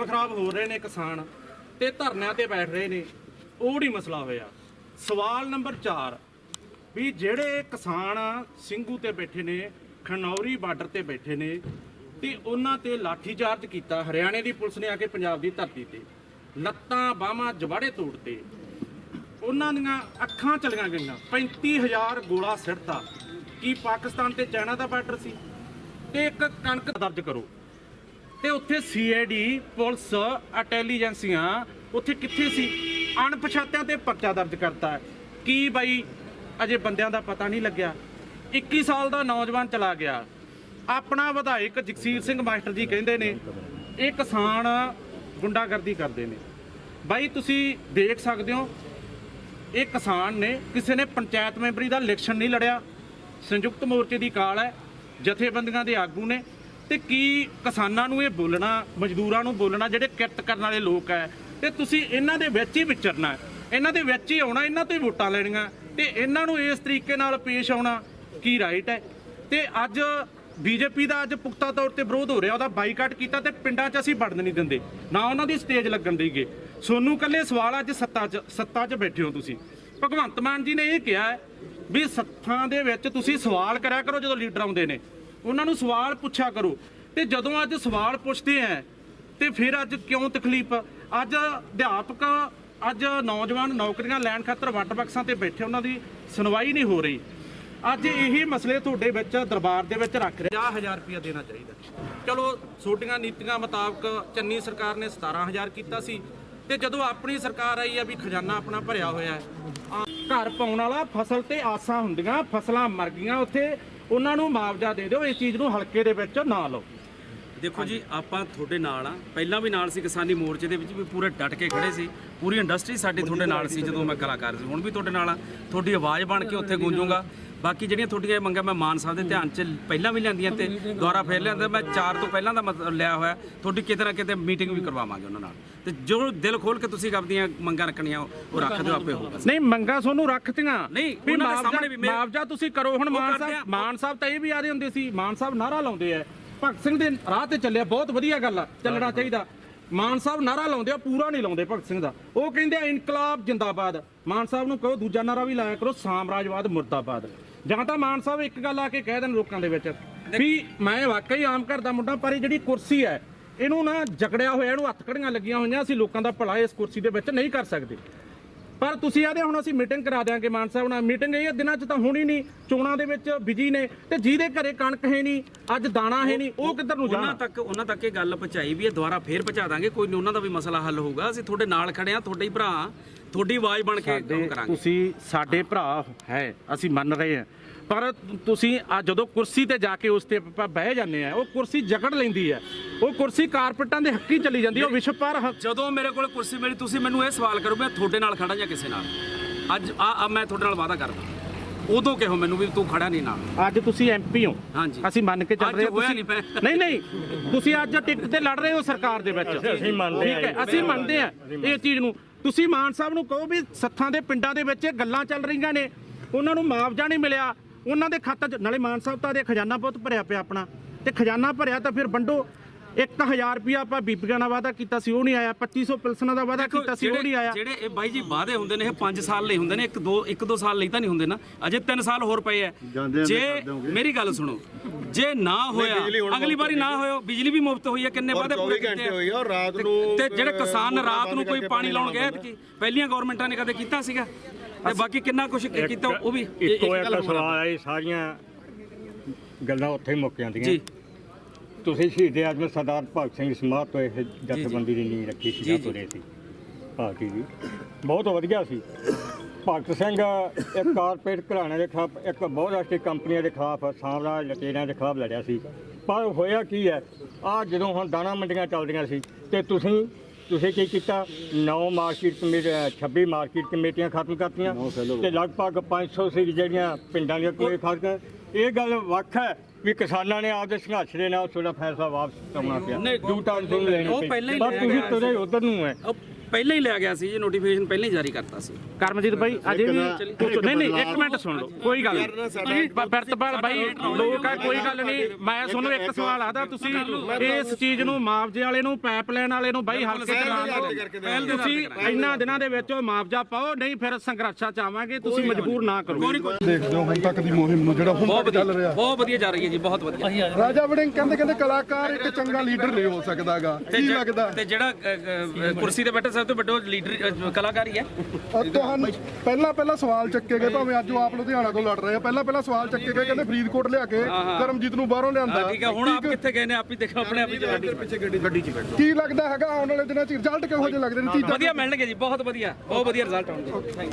ਖੱਜਲ ਖਰਾਬ ਹੋ ਰਹੇ ਨੇ ਕਿਸਾਨ ਤੇ ਧਰਨਿਆਂ ਤੇ ਬੈਠ ਰਹੇ ਨੇ, ਉਹ ਨਹੀਂ ਮਸਲਾ ਹੋਇਆ। ਸਵਾਲ ਨੰਬਰ 4 ਵੀ ਜਿਹੜੇ ਕਿਸਾਨ ਸਿੰਘੂ ਤੇ ਬੈਠੇ ਨੇ, ਖਨੌਰੀ ਬਾਰਡਰ ਤੇ ਬੈਠੇ ਨੇ, ਤੇ ਉਹਨਾਂ ਤੇ ਲਾਠੀ ਚਾਰਜ ਕੀਤਾ, ਹਰਿਆਣੇ ਦੀ ਪੁਲਿਸ ਨੇ ਆ ਕੇ ਪੰਜਾਬ ਦੀ ਧਰਤੀ ਤੇ, ਲੱਤਾਂ ਬਾਹਾਂ ਜਵਾੜੇ ਤੋੜਤੇ। ਉਹਨਾਂ ਦੀਆਂ ਅੱਖਾਂ ਚਲੀਆਂ ਗਈਆਂ 35000 ਗੋਲਾ ਸਿਰਤਾ ਕੀ ਪਾਕਿਸਤਾਨ ਤੇ ਚਾਈਨਾ ਦਾ ਬਾਰਡਰ ਸੀ? ਤੇ ਇੱਕ ਕਣਕ ਦਰਜ ਕਰੋ। ਤੇ ਉੱਥੇ ਸੀਆਈਡੀ ਪੁਲਿਸ, ਇੰਟੈਲੀਜੈਂਸੀਆਂ, ਉੱਥੇ ਕਿੱਥੇ ਸੀ? ਅਣਪਛਾਤਿਆਂ ਤੇ ਪਰਚਾ ਦਰਜ ਕਰਤਾ ਕੀ ਬਾਈ? ਅਜੇ ਬੰਦਿਆਂ ਦਾ ਪਤਾ ਨਹੀਂ ਲੱਗਿਆ। 21 ਸਾਲ ਦਾ ਨੌਜਵਾਨ ਚਲਾ ਗਿਆ। ਆਪਣਾ ਵਿਧਾਇਕ ਜਗਸੀਰ ਸਿੰਘ ਮਾਸਟਰ ਜੀ ਕਹਿੰਦੇ ਨੇ, ਇਹ ਕਿਸਾਨ ਗੁੰਡਾਗਰਦੀ ਕਰਦੇ ਨੇ। ਬਾਈ, ਤੁਸੀਂ ਦੇਖ ਸਕਦੇ ਹੋ, ਇਹ ਕਿਸਾਨ ਨੇ ਕਿਸੇ ਨੇ ਪੰਚਾਇਤ ਮੈਂਬਰੀ ਦਾ ਇਲੈਕਸ਼ਨ ਨਹੀਂ ਲੜਿਆ। ਸੰਯੁਕਤ ਮੋਰਚੇ ਦੀ ਕਾਲ ਹੈ, ਜਥੇਬੰਦੀਆਂ ਦੇ ਆਗੂ ਨੇ। ਤੇ ਕੀ ਕਿਸਾਨਾਂ ਨੂੰ ਇਹ ਬੋਲਣਾ, ਮਜ਼ਦੂਰਾਂ ਨੂੰ ਬੋਲਣਾ, ਜਿਹੜੇ ਕਿਰਤ ਕਰਨ ਵਾਲੇ ਲੋਕ ਹੈ ਤੇ ਤੁਸੀਂ ਇਹਨਾਂ ਦੇ ਵਿੱਚ ਹੀ ਵਿਚਰਨਾ ਇਹਨਾਂ ਦੇ ਵਿੱਚ ਹੀ ਆਉਣਾ, ਇਹਨਾਂ ਤੋਂ ਹੀ ਵੋਟਾਂ ਲੈਣੀਆਂ। ਤੇ ਇਹਨਾਂ ਨੂੰ ਇਸ ਤਰੀਕੇ ਨਾਲ ਪੇਸ਼ ਆਉਣਾ ਕੀ ਰਾਈਟ ਹੈ ਤੇ ਅੱਜ ਬੀਜੇਪੀ ਦਾ ਅੱਜ ਪੁਖਤਾ ਤੌਰ ਤੇ ਵਿਰੋਧ ਹੋ ਰਿਹਾ, ਉਹਦਾ ਬਾਈਕਾਟ ਕੀਤਾ ਤੇ ਪਿੰਡਾਂ 'ਚ ਅਸੀਂ ਵੜਨ ਨਹੀਂ ਦਿੰਦੇ। ਨਾ ਉਹਨਾਂ ਦੀ ਸਟੇਜ ਲੱਗਣ ਦੇਈਏ। ਸੋਨੂੰ ਕੱਲੇ ਸਵਾਲ ਅੱਜ ਸੱਤਾ 'ਚ ਸੱਤਾ 'ਚ ਬੈਠੇ ਹੋ ਤੁਸੀਂ। ਭਗਵੰਤ ਮਾਨ ਜੀ ਨੇ ਇਹ ਕਿਹਾ ਵੀ ਸੱਥਾਂ ਦੇ ਵਿੱਚ ਤੁਸੀਂ ਸਵਾਲ ਕਰਿਆ ਕਰੋ ਜਦੋਂ ਲੀਡਰ ਆਉਂਦੇ ਨੇ। ਉਹਨਾਂ ਨੂੰ ਸਵਾਲ ਪੁੱਛਿਆ ਕਰੋ। ਤੇ ਜਦੋਂ ਅੱਜ ਸਵਾਲ ਪੁੱਛਦੇ ਆ ਤੇ ਫਿਰ ਅੱਜ ਕਿਉਂ ਤਕਲੀਫ? ਅੱਜ ਅਧਿਆਪਕ, ਅੱਜ ਨੌਜਵਾਨ ਨੌਕਰੀਆਂ ਲੈਣ ਖਾਤਰ ਵੱਟ ਬਕਸਾਂ ਤੇ ਬੈਠੇ, ਉਹਨਾਂ ਦੀ ਸੁਣਵਾਈ ਨਹੀਂ ਹੋ ਰਹੀ। ਅੱਜ ਇਹੀ ਮਸਲੇ ਤੁਹਾਡੇ ਵਿੱਚ, ਦਰਬਾਰ ਦੇ ਵਿੱਚ ਰੱਖ ਰਹੇ। 50000 ਰੁਪਇਆ ਦੇਣਾ ਚਾਹੀਦਾ। ਚਲੋ, ਛੋਟੀਆਂ ਨੀਤੀਆਂ ਮੁਤਾਬਕ ਚੰਨੀ ਸਰਕਾਰ ਨੇ 17000 ਕੀਤਾ ਸੀ। ਤੇ ਜਦੋਂ ਆਪਣੀ ਸਰਕਾਰ ਆਈ ਆ ਵੀ ਖਜ਼ਾਨਾ ਆਪਣਾ ਭਰਿਆ ਹੋਇਆ ਹੈ ਘਰ ਪਾਉਣ ਵਾਲਾ ਫਸਲ ਤੇ ਆਸਾਂ ਹੁੰਦੀਆਂ, ਫਸਲਾਂ ਮਰ ਗਈਆਂ ਉੱਥੇ। ਉਹਨਾਂ ਨੂੰ ਮੁਆਵਜ਼ਾ ਦੇ ਦਿਓ, ਇਸ ਚੀਜ਼ ਨੂੰ ਹਲਕੇ ਦੇ ਵਿੱਚ ਨਾ ਲਓ। ਦੇਖੋ ਜੀ, ਆਪਾਂ ਤੁਹਾਡੇ ਨਾਲ ਆ। ਪਹਿਲਾਂ ਵੀ ਨਾਲ ਸੀ ਕਿਸਾਨੀ ਮੋਰਚੇ ਦੇ ਵਿੱਚ ਵੀ ਪੂਰੇ ਡਟ ਕੇ ਖੜੇ ਸੀ। ਪੂਰੀ ਇੰਡਸਟਰੀ ਸਾਡੀ ਤੁਹਾਡੇ ਨਾਲ ਸੀ ਜਦੋਂ ਮੈਂ ਕਲਾਕਾਰ ਸੀ। ਹੁਣ ਵੀ ਤੁਹਾਡੇ ਨਾਲ ਆ। ਤੁਹਾਡੀ ਆਵਾਜ਼ ਬਣ ਕੇ ਉੱਥੇ ਗੂੰਜੂਗਾ। ਬਾਕੀ ਜਿਹੜੀਆਂ ਤੁਹਾਡੀਆਂ ਇਹ ਮੰਗਾਂ ਮੈਂ ਮਾਨ ਸਾਹਿਬ ਦੇ ਧਿਆਨ 'ਚ ਪਹਿਲਾਂ ਵੀ ਲਿਆਂਦੀਆਂ ਤੇ ਦੁਬਾਰਾ ਫੇਰ ਲਿਆਂਦਾ ਮੈਂ ਚਾਰ ਤੋਂ ਪਹਿਲਾਂ ਦਾ ਮਤਲਬ ਲਿਆ ਹੋਇਆ। ਤੁਹਾਡੀ ਕਿਤੇ ਨਾ ਕਿਤੇ ਮੀਟਿੰਗ ਵੀ ਕਰਵਾਵਾਂਗੇ ਉਹਨਾਂ ਨਾਲ। ਤੇ ਜੋ ਦਿਲ ਖੋਲ ਕੇ ਤੁਸੀਂ ਆਪਦੀਆਂ ਮੰਗਾਂ ਰੱਖਣੀਆਂ ਉਹ ਰੱਖ ਦਿਓ ਆਪੇ ਹੋਊਗਾ। ਨਹੀਂ ਮੰਗਾ ਤੁਹਾਨੂੰ ਰੱਖਤੀਆਂ। ਨਹੀਂ, ਉਹਨਾਂ ਦੇ ਸਾਹਮਣੇ ਵੀ ਮੁਆਵਜ਼ਾ ਤੁਸੀਂ ਕਰੋ। ਹੁਣ ਮਾਨ ਸਾਹਿਬ। ਮਾਨ ਸਾਹਿਬ ਤਾਂ ਇਹ ਵੀ ਆਦੇ ਹੁੰਦੇ ਸੀ ਮਾਨ ਸਾਹਿਬ ਨਾਰਾ ਲਾਉਂਦੇ ਆ। ਭਗਤ ਸਿੰਘ ਦੇ ਰਾਹ ਤੇ ਚੱਲਿਆ ਬਹੁਤ ਵਧੀਆ ਗੱਲ ਆ ਚੱਲਣਾ ਚਾਹੀਦਾ। ਮਾਨ ਸਾਹਿਬ ਨਾਰਾ ਲਾਉਂਦੇ ਆ ਪੂਰਾ ਨਹੀਂ ਲਾਉਂਦੇ ਭਗਤ ਸਿੰਘ ਦਾ। ਉਹ ਕਹਿੰਦੇ ਆ ਇਨਕਲਾਬ ਜਿੰਦਾਬਾਦ। ਮਾਨ ਸਾਹਿਬ ਨੂੰ ਕਹੋ ਦੂਜਾ ਨਾਰਾ ਵੀ ਲਾਇਆ ਕਰੋ ਸਾਮਰਾਜਵਾਦ ਮੁਰਦਾਬਾਦ। ਜਾਂ ਤਾਂ ਮਾਨ ਸਾਹਿਬ ਇੱਕ ਗੱਲ ਆ ਕੇ ਕਹਿ ਦੇਣ ਲੋਕਾਂ ਦੇ ਵਿੱਚ ਵੀ ਮੈਂ ਵਾਕਈ ਆਮ ਘਰ ਦਾ ਮੁੰਡਾ, ਪਰ ਇਹ ਜਿਹੜੀ ਕੁਰਸੀ ਹੈ, ਇਹਨੂੰ ਨਾ ਜਕੜਿਆ ਹੋਇਆ, ਇਹਨੂੰ ਹੱਥਕੜੀਆਂ ਲੱਗੀਆਂ ਹੋਈਆਂ, ਅਸੀਂ ਲੋਕਾਂ ਦਾ ਭਲਾ ਇਸ ਕੁਰਸੀ ਦੇ ਵਿੱਚ ਨਹੀਂ ਕਰ ਸਕਦੇ। ਪਰ ਤੁਸੀਂ ਆਦੇ ਹੁਣ ਅਸੀਂ ਮੀਟਿੰਗ ਕਰਾ ਦਿਆਂਗੇ ਮਾਨ ਸਾਹਿਬ ਨਾਲ। ਮੀਟਿੰਗ ਇਹ ਦਿਨਾਂ 'ਚ ਤਾਂ ਹੋਣੀ ਨਹੀਂ ਚੋਣਾਂ ਦੇ ਵਿੱਚ ਬਿਜ਼ੀ ਨੇ ਤੇ ਜਿਹਦੇ ਘਰੇ ਕਣਕ ਹੈ ਨਹੀਂ ਅੱਜ ਦਾਣਾ ਹੈ ਨਹੀਂ ਉਹ ਕਿੱਧਰ ਨੂੰ ਉਹਨਾਂ ਜਾਣਾ? ਤੱਕ ਉਹਨਾਂ ਤੱਕ ਇਹ ਗੱਲ ਪਹੁੰਚਾਈ ਵੀ ਇਹ ਦੁਬਾਰਾ ਫੇਰ ਪਹੁੰਚਾ ਦਾਂਗੇ ਕੋਈ ਨਹੀਂ ਉਹਨਾਂ ਦਾ ਵੀ ਮਸਲਾ ਹੱਲ ਹੋਊਗਾ। ਅਸੀਂ ਤੁਹਾਡੇ ਨਾਲ ਖੜੇ ਆ ਤੁਹਾਡੇ ਹੀ ਭਰਾ ਹਾਂ, ਤੁਹਾਡੀ ਆਵਾਜ਼ ਬਣ ਕੇ ਕੰਮ ਕਰਾਂਗੇ। ਤੁਸੀਂ ਸਾਡੇ ਭਰਾ ਹੈ ਅਸੀਂ ਮੰਨ ਰਹੇ ਹਾਂ। ਪਰ ਤੁਸੀਂ ਆ ਜਦੋਂ ਕੁਰਸੀ ਤੇ ਜਾ ਕੇ ਉਸ ਤੇ ਆਪਾਂ ਬਹਿ ਜਾਂਦੇ ਆ ਉਹ ਕੁਰਸੀ ਜਕੜ ਲੈਂਦੀ ਹੈ ਉਹ ਕੁਰਸੀ ਕਾਰਪੇਟਾਂ ਦੇ ਹੱਕੀ ਚਲੀ ਜਾਂਦੀ ਹੈ ਉਹ ਵਿਸ਼ਵ ਪਰ ਜਦੋਂ ਮੇਰੇ ਕੋਲ ਕੁਰਸੀ ਮਿਲੀ ਤੁਸੀਂ ਮੈਨੂੰ ਇਹ ਸਵਾਲ ਕਰੋ ਮੈਂ ਤੁਹਾਡੇ ਨਾਲ ਖੜਾ ਜਾਂ ਕਿਸੇ ਨਾਲ? ਅੱਜ ਆ ਆ ਮੈਂ ਤੁਹਾਡੇ ਨਾਲ ਵਾਅਦਾ ਕਰਦਾ। ਉਦੋਂ ਕਿਹੋ ਮੈਨੂੰ ਵੀ ਤੂੰ ਖੜਾ ਨਹੀਂ ਨਾਲ। ਅੱਜ ਤੁਸੀਂ ਐਮਪੀ ਹੋ। ਹਾਂਜੀ। ਅਸੀਂ ਮੰਨ ਕੇ ਚੱਲ ਅੱਜ ਰਹੇ ਹਾਂ ਹੋਇਆ ਤੁਸੀਂ- ਨਹੀਂ ਪਿਆ। ਨਹੀਂ ਨਹੀਂ ਤੁਸੀਂ ਅੱਜ ਟਿਕਟ ਤੇ ਲੜ ਰਹੇ ਹੋ ਸਰਕਾਰ ਦੇ ਵਿੱਚ। ਅਸੀਂ ਮੰਨਦੇ ਠੀਕ ਹੈ ਅਸੀਂ ਮੰਨਦੇ ਆ ਇਹ ਚੀਜ਼ ਨੂੰ। ਤੁਸੀਂ ਮਾਨ ਸਾਹਿਬ ਨੂੰ ਕਹੋ ਵੀ ਸੱਥਾਂ ਦੇ ਪਿੰਡਾਂ ਦੇ ਵਿੱਚ ਇਹ ਗੱਲਾਂ ਚੱਲ ਰਹੀਆਂ ਨੇ। ਉਹਨਾਂ ਨੂੰ ਮੁਆਵਜ਼ਾ ਨਹੀਂ ਮਿਲਿਆ। ਉਹਨਾਂ ਦੇ ਖਾਤਾ 'ਚ ਨਾਲੇ ਮਾਨ ਸਾਹਿਬ ਤਾਂ ਦੇ ਖਜ਼ਾਨਾ ਬਹੁਤ ਭਰਿਆ ਪਿਆ ਆਪਣਾ ਤੇ ਖਜ਼ਾਨਾ ਭਰਿਆ ਤਾਂ ਫਿਰ ਵੰਡੋ 1000 ਰੁਪਿਆ ਆਪਾਂ ਬੀਬੀਆਂ ਨਾਲ ਵਾਅਦਾ ਕੀਤਾ ਸੀ ਉਹ ਨਹੀਂ ਆਇਆ 2500 ਪਿਲਸਨਾਂ ਦਾ ਵਾਅਦਾ ਕੀਤਾ ਸੀ ਉਹ ਨਹੀਂ ਆਇਆ। ਜਿਹੜੇ ਇਹ ਬਾਈ ਜੀ ਵਾਅਦੇ ਹੁੰਦੇ ਨੇ ਇਹ 5 ਸਾਲ ਲਈ ਹੁੰਦੇ ਨੇ ਇੱਕ ਦੋ ਇੱਕ ਦੋ ਸਾਲ ਲਈ ਤਾਂ ਨਹੀਂ ਹੁੰਦੇ ਨਾ ਅਜੇ 3 ਸਾਲ ਹੋਰ ਪਏ ਐ ਜੇ ਮੇਰੀ ਗੱਲ ਸੁਣੋ ਜੇ ਨਾ ਹੋਇਆ ਅਗਲੀ ਵਾਰੀ ਨਾ ਹੋਇਓ ਬਿਜਲੀ ਵੀ ਮੁਫਤ ਹੋਈ ਹੈ ਕਿੰਨੇ ਵਾਅਦੇ ਪੂਰੇ ਕੀਤੇ ਆ? ਹੋਈ ਆ ਔਰ ਰਾਤ ਨੂੰ ਤੇ ਜਿਹੜੇ ਕਿਸਾਨ ਰਾਤ ਨੂੰ ਕੋਈ ਪਾਣੀ ਲਾਉਣ ਗਏ ਪਹਿਲੀਆਂ ਗਵਰਨਮੈਂਟਾਂ ਨੇ ਕਦੇ ਕੀਤਾ ਸੀਗਾ? ਤੇ ਬਾਕੀ ਕਿੰਨਾ ਕੁਝ ਕੀਤਾ ਉਹ ਵੀ ਇਹ- ਇੱਕੋ ਇੱਕ ਗੱਲ। ਸਵਾਲ ਆਈ ਸਾਰੀਆਂ ਗੱਲਾਂ ਉੱਥੇ ਹੀ ਮੁੱਕ ਜਾਂਦੀਆਂ। ਜੀ। ਤੁਸੀਂ ਸ਼ਹੀਦ ਆਜਮ ਸਰਦਾਰ ਭਗਤ ਸਿੰਘ ਸਮਾਧ ਤੋਂ ਇਹ ਜਥੇਬੰਦੀ ਦੀ ਨੀਂਹ ਰੱਖੀ ਸੀ ਜੀ, ਜਾਂ ਜੀ। ਤੁਰੇ ਸੀ ਪਾਰਟੀ ਦੀ। ਬਹੁਤ ਵਧੀਆ ਸੀ। ਭਗਤ ਸਿੰਘ ਇੱਕ ਕਾਰਪੋਰੇਟ ਘਰਾਣੇ ਦੇ ਖਿਲਾਫ ਇੱਕ ਬਹੁਰਾਸ਼ਟਰੀ ਕੰਪਨੀਆਂ ਦੇ ਖਿਲਾਫ ਸਾਮਰਾਜ ਲਟੇਰਿਆਂ ਦੇ ਖਿਲਾਫ ਲੜਿਆ ਸੀ। ਪਰ ਹੋਇਆ ਕੀ ਹੈ ਆ ਜਦੋਂ ਹੁਣ ਦਾਣਾ ਮੰਡੀਆਂ ਚੱਲਦੀਆਂ ਸੀ ਤੇ ਤੁਸੀਂ ਤੁਸੀਂ ਕੀ ਕੀਤਾ? 9 ਮਾਰਕੀਟ ਕਮੇਟੀ 26 ਮਾਰਕੀਟ ਕਮੇਟੀਆਂ ਖਤਮ ਕਰਤੀਆਂ ਤੇ ਲਗਭਗ 500 ਸੀ ਜਿਹੜੀਆਂ ਪਿੰਡਾਂ ਦੀਆਂ ਕੋਈ ਖਤਮ ਇਹ ਗੱਲ ਵੱਖ ਹੈ ਵੀ ਕਿਸਾਨਾਂ ਨੇ ਆਪਦੇ ਸੰਘਰਸ਼ ਦੇ ਨਾਲ ਤੁਹਾਡਾ ਫੈਸਲਾ ਵਾਪਸ ਕਰਨਾ ਪਿਆ। ਨਹੀਂ, ਡੂ ਟਾਈਮ ਸੁਣ ਲੈਣੇ ਪਰ ਤੁਸੀਂ ਤੁਰੇ ਉਧਰ ਨੂੰ ਹੈ ਪਹਿਲਾਂ ਹੀ ਲਿਆ ਗਿਆ ਸੀ ਜੀ ਨੋਟੀਫਿਕੇਸ਼ਨ ਪਹਿਲਾਂ ਹੀ ਜਾਰੀ ਕਰਤਾ ਸੀ। ਕਰਮਜੀਤ ਬਾਈ ਅਜੇ ਵੀ ਨਹੀਂ ਨਹੀਂ ਇੱਕ ਮਿੰਟ ਸੁਣ ਲਓ ਕੋਈ ਗੱਲ ਨਹੀਂ। ਬਿਰਤਪਾਲ ਬਾਈ ਲੋਕ ਆ ਕੋਈ ਗੱਲ ਨਹੀਂ। ਮੈਂ ਤੁਹਾਨੂੰ ਇੱਕ ਸਵਾਲ ਆਦਾ ਤੁਸੀਂ ਇਸ ਚੀਜ਼ ਨੂੰ ਮੁਆਵਜ਼ੇ ਵਾਲੇ ਨੂੰ ਪਾਈਪਲਾਈਨ ਵਾਲੇ ਨੂੰ ਬਾਈ ਹਲਕੇ ਚ ਨਾ ਕਰੋ ਤੁਸੀਂ ਇੰਨਾ ਦਿਨਾਂ ਦੇ ਵਿੱਚ ਉਹ ਮੁਆਵਜ਼ਾ ਪਾਓ ਨਹੀਂ ਫਿਰ ਸੰਘਰਸ਼ਾਂ ਚ ਆਵਾਂਗੇ ਤੁਸੀਂ ਮਜਬੂਰ ਨਾ ਕਰੋ। ਦੇਖਦੇ ਹੋ ਹੁਣ ਤੱਕ ਦੀ ਮੁਹਿੰਮ ਨੂੰ ਜਿਹੜਾ ਹੁਣ ਬਹੁਤ ਤੱਕ ਚੱਲ ਰਿਹਾ। ਬਹੁਤ ਵਧੀਆ ਜਾ ਰਹੀ ਹੈ ਜੀ ਬਹੁਤ ਵਧੀਆ। ਰਾਜਾ ਵੜਿੰਗ ਕਹਿੰਦੇ ਕਹਿੰਦੇ ਕਲਾਕਾਰ ਇੱਕ ਚੰਗਾ ਲੀਡਰ ਨਹੀਂ ਹੋ ਸਕਦਾਗਾ। ਕੀ ਲੱਗਦਾ? ਤੇ ਜਿਹੜਾ ਕੁਰਸੀ ਤੇ ਬੈਠਾ ਸਭ ਤੋਂ ਵੱਡਾ ਲੀਡਰ ਅ, ਕਲਾਕਾਰ ਹੀ ਹੈ। ਅਹ ਤੁਹਾਨੂੰ ਪਹਿਲਾਂ ਪਹਿਲਾਂ ਸਵਾਲ ਚੱਕੇ ਗਏ ਭਾਵੇਂ ਅੱਜ ਉਹ ਆਪ ਲੁਧਿਆਣਾ ਤੋਂ ਲੜ ਰਹੇ ਆ। ਪਹਿਲਾਂ ਪਹਿਲਾਂ ਸਵਾਲ ਚੱਕੇ ਗਏ ਕਹਿੰਦੇ ਫਰੀਦਕੋਟ ਲਿਆ ਕੇ ਕਰਮਜੀਤ ਨੂੰ ਬਾਹਰੋਂ ਲਿਆਂਦਾ। ਠੀਕ ਹੈ ਹੁਣ ਆਪ ਕਿੱਥੇ ਗਏ ਨੇ? ਆਪ ਹੀ ਦੇਖੋ ਆਪਣੇ ਆਪ ਹੀ ਗੱਡੀ ਕੀ ਲੱਗਦਾ ਹੈਗਾ ਆਉਣ ਵਾਲੇ ਦਿਨਾਂ 'ਚ? ਰਿਜ਼ਲਟ ਕਿਹੋ ਜਿਹੇ ਲੱਗਦੇ ਨੇ? ਵਧੀਆ ਮਿਲਣਗੇ ਜੀ ਬਹੁਤ ਵਧੀਆ ਬਹੁਤ ਵਧੀਆ ਰਿਜ਼ਲਟ ਆਉਣਗੇ।